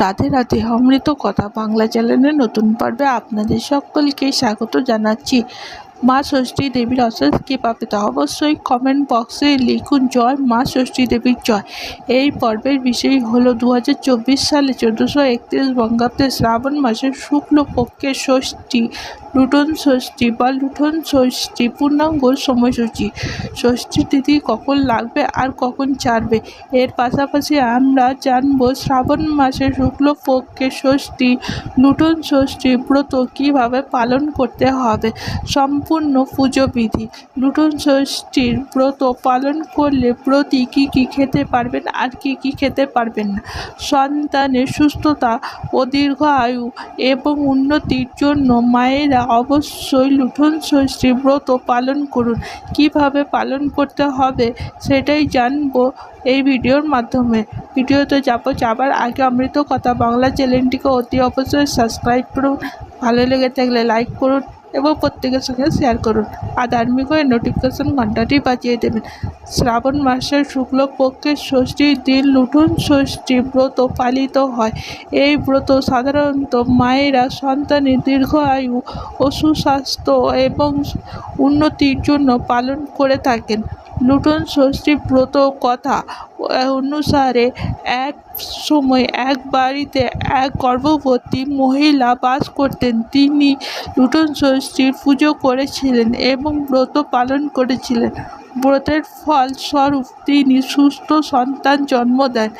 রাধে রাধে অমৃত কথা বাংলা চ্যানেলের নতুন পর্বে আপনাদের সকলকে স্বাগত জানাচ্ছি। মা ষষ্ঠী দেবীর অশেষ তা অবশ্যই কমেন্ট বক্সে লিখুন, জয় মা ষষ্ঠী দেবীর জয়। এই পর্বের বিষয় হলো দু হাজার চব্বিশ সালে চোদ্দোশো একত্রিশ বঙ্গাব্দে শ্রাবণ মাসের শুক্লপক্ষের ষষ্ঠী। লুটন ষষ্ঠী বা লুঠন ষষ্ঠী পূর্ণাঙ্গ সময়সূচি। ষষ্ঠী তিথি কখন লাগবে আর কখন ছাড়বে এর পাশাপাশি আমরা জানব শ্রাবণ মাসের শুক্লপক্ষের ষষ্ঠী লুটন ষষ্ঠী ব্রত কীভাবে পালন করতে হবে? সম্পূর্ণ পুজো বিধি। লুটন ষষ্ঠীর ব্রত পালন করলে প্রতি কী কী খেতে পারবেন আর কী কী খেতে পারবেন না? সন্তানের সুস্থতা ও দীর্ঘ আয়ু এবং উন্নতির জন্য মায়েরা অবশ্যই লুঠন ষষ্ঠী ব্রত পালন করুন। কীভাবে পালন করতে হবে সেটাই জানব এই ভিডিওর মাধ্যমে। ভিডিওতে যাব যাবার আগে অমৃত কথা বাংলা চ্যানেলটিকে অতি অবশ্যই সাবস্ক্রাইব করুন। ভালো লেগে থাকলে লাইক করুন। এবং প্রত্যেকের সঙ্গে শেয়ার করুন। আর ধার্মিক হয়ে নোটিফিকেশন ঘন্টাটি বাজিয়ে দেবেন। শ্রাবণ মাসের শুক্লপক্ষের ষষ্ঠীর দিন লুঠন ষষ্ঠী ব্রত পালিত হয়। এই ব্রত সাধারণত মায়েরা সন্তানের দীর্ঘ আয়ু ও সুস্বাস্থ্য এবং উন্নতির জন্য পালন করে থাকেন। লুঠন ষষ্ঠী ব্রত কথা অনুসারে এক সময় এক বাড়িতে এক গর্ভবতী মহিলা বাস করতেন। তিনি লুটন ষষ্ঠীর পুজো করেছিলেন এবং ব্রত পালন করেছিলেন। ব্রতের ফল স্বরূপ তিনি সুস্থ সন্তান জন্ম দেন।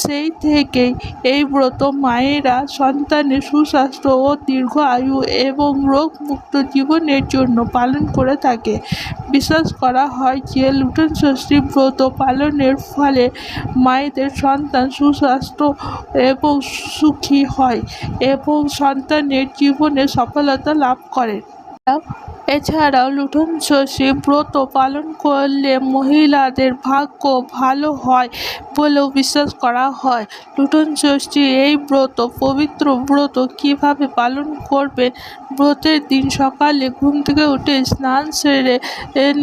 সেই থেকেই এই ব্রত মায়েরা সন্তানের সুস্বাস্থ্য ও দীর্ঘ আয়ু এবং রোগমুক্ত জীবনের জন্য পালন করে থাকে। বিশ্বাস করা হয় যে লুটন ষষ্ঠী ব্রত পালনের ফলে মায়েদের সন্তান সুস্বাস্থ্য এবং সুখী হয় এবং সন্তানের জীবনে সফলতা লাভ করে। এছাড়াও লুঠন ষষ্ঠী ব্রত পালন করলে মহিলাদের ভাগ্য ভালো হয় বলেও বিশ্বাস করা হয়। লুঠন ষষ্ঠী এই ব্রত, পবিত্র ব্রত কীভাবে পালন করবে? ব্রতের দিন সকালে ঘুম থেকে উঠে স্নান সেরে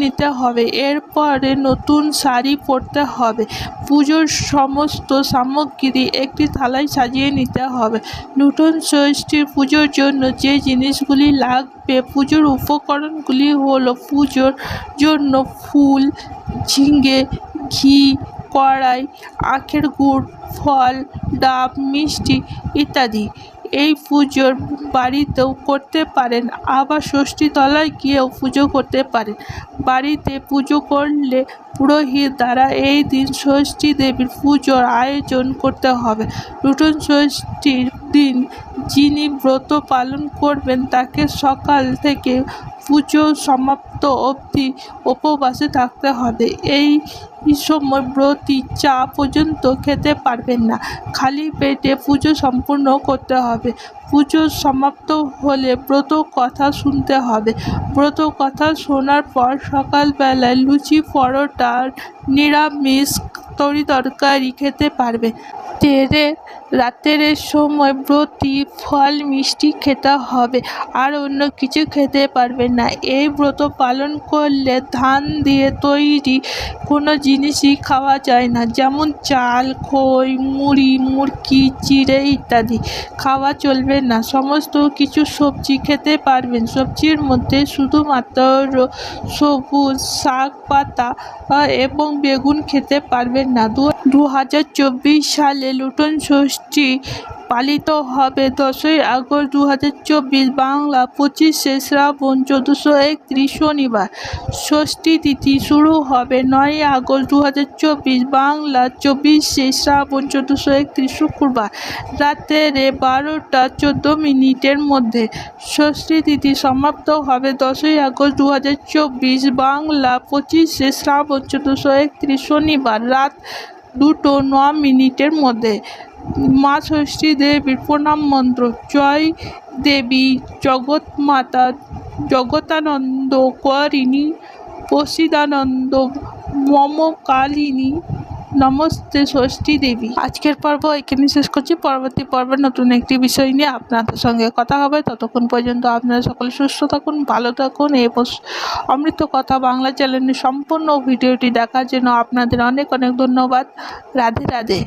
নিতে হবে। এরপরে নতুন শাড়ি পরতে হবে। পুজোর সমস্ত সামগ্রী একটি থালায় সাজিয়ে নিতে হবে। লুঠন ষষ্ঠীর পুজোর জন্য যে জিনিসগুলি লাগবে পুজোর উপকরণগুলি হলো পুজোর জন্য ফুল, ঝিঙে, ঘি, কড়াই, আখের গুড়, ফল, ডাব, মিষ্টি ইত্যাদি। এই পুজোর বাড়িতেও করতে পারেন, আবার ষষ্ঠীতলায় গিয়েও পুজো করতে পারেন। বাড়িতে পুজো করলে পুরোহিত দ্বারা এই দিন ষষ্ঠী দেবীর পুজোর আয়োজন করতে হবে। লুটন ষষ্ঠীর দিন যিনি ব্রত পালন করবেন, তাকে সকাল থেকে পুজো সমাপ্ত অবধি উপবাসে থাকতে হবে। এই সময় ব্রতী চা পর্যন্ত খেতে পারবেন না। খালি পেটে পুজো সম্পূর্ণ করতে হবে। পুজো সমাপ্ত হলে ব্রত কথা শুনতে হবে। ব্রত কথা শোনার পর সকালবেলায় লুচি, পরোটা, নিরামিষ তরি তরকারি খেতে পারবে তেরে রাতের সময় ব্রতী ফল মিষ্টি খেতে হবে, আর অন্য কিছু খেতে পারবে না। এই ব্রত পালন করলে ধান দিয়ে তৈরি কোনো জিনিসই খাওয়া যায় না, যেমন চাল, খই, মুড়ি, মুরকি, চিড়ে ইত্যাদি। খাওয়া চলবে না। সমস্ত কিছু সবজি খেতে পারবেন। সবজির মধ্যে শুধুমাত্র সবুজ শাক পাতা এবং বেগুন খেতে পারবেন না। দু হাজার চব্বিশ সালে লুটন ষষ্ঠী পালিত হবে দশই আগস্ট দু হাজার চব্বিশ বাংলা পঁচিশে শ্রাবণ চোদ্দোশো একত্রিশ শনিবার। ষষ্ঠী তিথি শুরু হবে নয় আগস্ট দু হাজার চব্বিশ বাংলা চব্বিশে শ্রাবণ চোদ্দোশো একত্রিশ শুক্রবার। রাতের বারোটা চোদ্দ মিনিটের মধ্যে ষষ্ঠী তিথি সমাপ্ত হবে দশই আগস্ট দু হাজার চব্বিশ বাংলা পঁচিশে শ্রাবণ চোদ্দোশো একত্রিশ শনিবার। রাত দুটো ন মিনিটের মধ্যে মা ষষ্ঠী দেবীর প্রণাম মন্ত্র। জয় দেবী জগৎমাতা জগতানন্দ করিণী প্রসিদানন্দ মম কালিনী নমস্তে ষষ্ঠী দেবী। আজকের পর্ব এখানে শেষ করছি। পরবর্তী পর্বে নতুন একটি বিষয় নিয়ে আপনাদের সঙ্গে কথা হবে। ততক্ষণ পর্যন্ত আপনারা সকলে সুস্থ থাকুন, ভালো থাকুন এবং অমৃত কথা বাংলা চ্যানেলের সম্পূর্ণ ভিডিওটি দেখার জন্য আপনাদের অনেক অনেক ধন্যবাদ। রাধে রাধে।